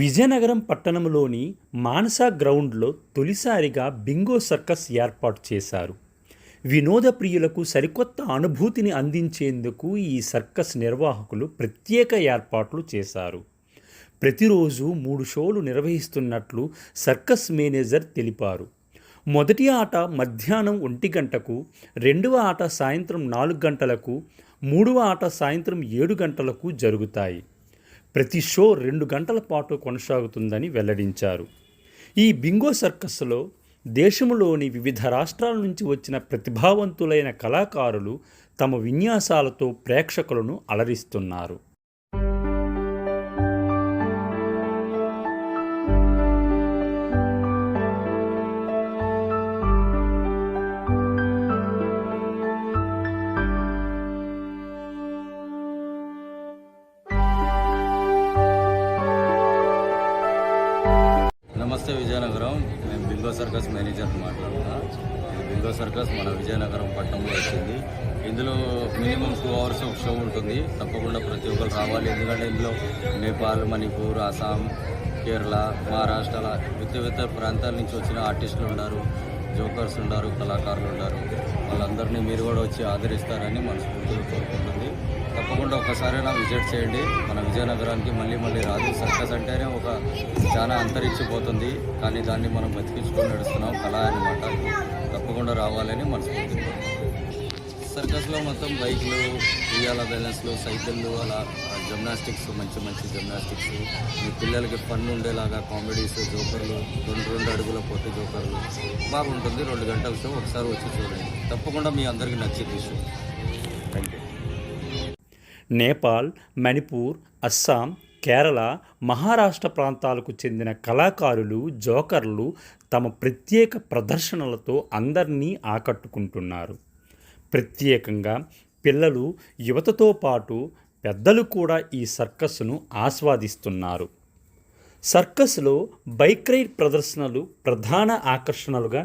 విజయనగరం పట్టణంలోని మానస గ్రౌండ్లో తొలిసారిగా బింగో సర్కస్ ఏర్పాటు చేశారు. వినోద ప్రియులకు సరికొత్త అనుభూతిని అందించేందుకు ఈ సర్కస్ నిర్వాహకులు ప్రత్యేక ఏర్పాట్లు చేశారు. ప్రతిరోజు మూడు షోలు నిర్వహిస్తున్నట్లు సర్కస్ మేనేజర్ తెలిపారు. మొదటి ఆట మధ్యాహ్నం ఒంటి గంటకు రెండవ ఆట సాయంత్రం నాలుగు గంటలకు మూడవ ఆట సాయంత్రం ఏడు గంటలకు జరుగుతాయి. ప్రతి షో రెండు గంటల పాటు కొనసాగుతుందని వెల్లడించారు. ఈ బింగో సర్కస్లో దేశంలోని వివిధ రాష్ట్రాల నుంచి వచ్చిన ప్రతిభావంతులైన కళాకారులు తమ విన్యాసాలతో ప్రేక్షకులను అలరిస్తున్నారు. నమస్తే విజయనగరం. నేను బింగో సర్కస్ మేనేజర్ మాట్లాడుతున్నా. బింగో సర్కస్ మన విజయనగరం పట్టణంలో వచ్చింది. ఇందులో మినిమం టూ అవర్స్ ఒక షో ఉంటుంది. తప్పకుండా ప్రతి ఒక్కరు రావాలి. ఎందుకంటే ఇందులో నేపాల్ మణిపూర్ అస్సాం కేరళ మహారాష్ట్ర విత్త వివిధ ప్రాంతాల నుంచి వచ్చిన ఆర్టిస్టులు ఉన్నారు. జోకర్స్ ఉన్నారు కళాకారులు ఉన్నారు. వాళ్ళందరినీ మీరు కూడా వచ్చి ఆదరిస్తారని మనస్ఫూర్తిగా కోరుకుంటుంది తప్పకుండా ఒకసారైనా విజిట్ చేయండి. మన విజయనగరానికి మళ్ళీ మళ్ళీ రాదు. సర్కస్ అంటేనే ఒక చాలా అంతరించిపోతుంది. కానీ దాన్ని మనం బతికించుకొని నడుస్తున్నాం. కళ అనమాట తప్పకుండా రావాలని మనస్ఫూర్తి సర్కస్లో మొత్తం బైక్లు ఉయ్యాల బ్యాలెన్స్లు సైకిళ్ళు అలా జిమ్నాస్టిక్స్ మంచి మంచి జిమ్నాస్టిక్స్. మీ పిల్లలకి ఫన్ ఉండేలాగా కామెడీస్ జోకర్లు రెండు రెండు అడుగుల పొట్టి జోకర్లు. బాగుంటుంది. రెండు గంటల షో. ఒకసారి వచ్చి చూడండి. తప్పకుండా మీ అందరికీ నచ్చింది షో. నేపాల్ మణిపూర్ అస్సాం కేరళ మహారాష్ట్ర ప్రాంతాలకు చెందిన కళాకారులు జోకర్లు తమ ప్రత్యేక ప్రదర్శనలతో అందరినీ ఆకట్టుకుంటున్నారు. ప్రత్యేకంగా పిల్లలు యువతతో పాటు పెద్దలు కూడా ఈ సర్కస్సును ఆస్వాదిస్తున్నారు. సర్కస్లో బైక్ రైడ్ ప్రదర్శనలు ప్రధాన ఆకర్షణలుగా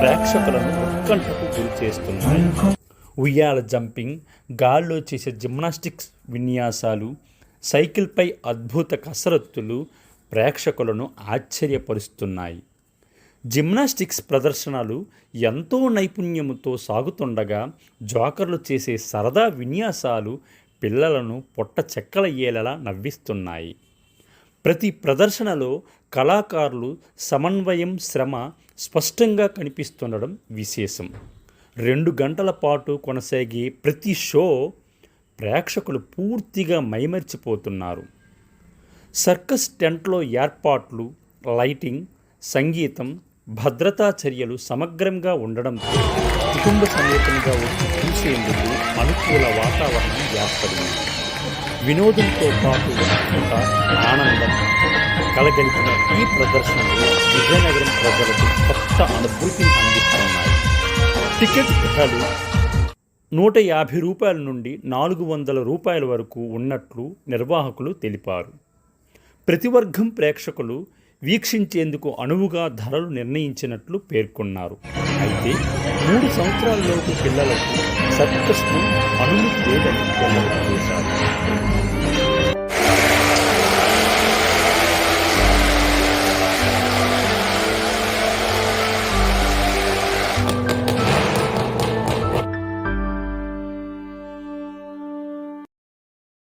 ప్రేక్షకులను ఉత్కంఠకు గురి చేస్తున్నాయి. ఉయ్యాల జంపింగ్ గాల్లో చేసే జిమ్నాస్టిక్స్ విన్యాసాలు సైకిల్పై అద్భుత కసరత్తులు ప్రేక్షకులను ఆశ్చర్యపరుస్తున్నాయి. జిమ్నాస్టిక్స్ ప్రదర్శనలు ఎంతో నైపుణ్యముతో సాగుతుండగా జోకర్లు చేసే సరదా విన్యాసాలు పిల్లలను పొట్ట చెక్కలయ్యేలా నవ్విస్తున్నాయి. ప్రతి ప్రదర్శనలో కళాకారులు సమన్వయం శ్రమ స్పష్టంగా కనిపిస్తుండడం విశేషం. రెండు గంటల పాటు కొనసాగే ప్రతి షో ప్రేక్షకులు పూర్తిగా మైమర్చిపోతున్నారు. సర్కస్ టెంట్లో ఏర్పాట్లు లైటింగ్ సంగీతం భద్రతా చర్యలు సమగ్రంగా ఉండడంతో కుటుంబ సమేతంగా వచ్చి చూసేందుకు అనుకూల వాతావరణం ఏర్పడింది. వినోదంతో పాటు ఒక ఆనందం కలగలిపిన ఈ ప్రదర్శనలు విజయనగరం ప్రజలకు కొత్త అనుభూతిని అందిస్తున్నాయి. టికెట్ ధరలు నూట యాభై రూపాయల నుండి నాలుగు వందల రూపాయల వరకు ఉన్నట్లు నిర్వాహకులు తెలిపారు. ప్రతి వర్గం ప్రేక్షకులు వీక్షించేందుకు అనువుగా ధరలు నిర్ణయించినట్లు పేర్కొన్నారు. అయితే మూడు సంవత్సరాలలోపు పిల్లలకు సర్కస్కు అనుమతి లేదని వెల్లడి చేశారు.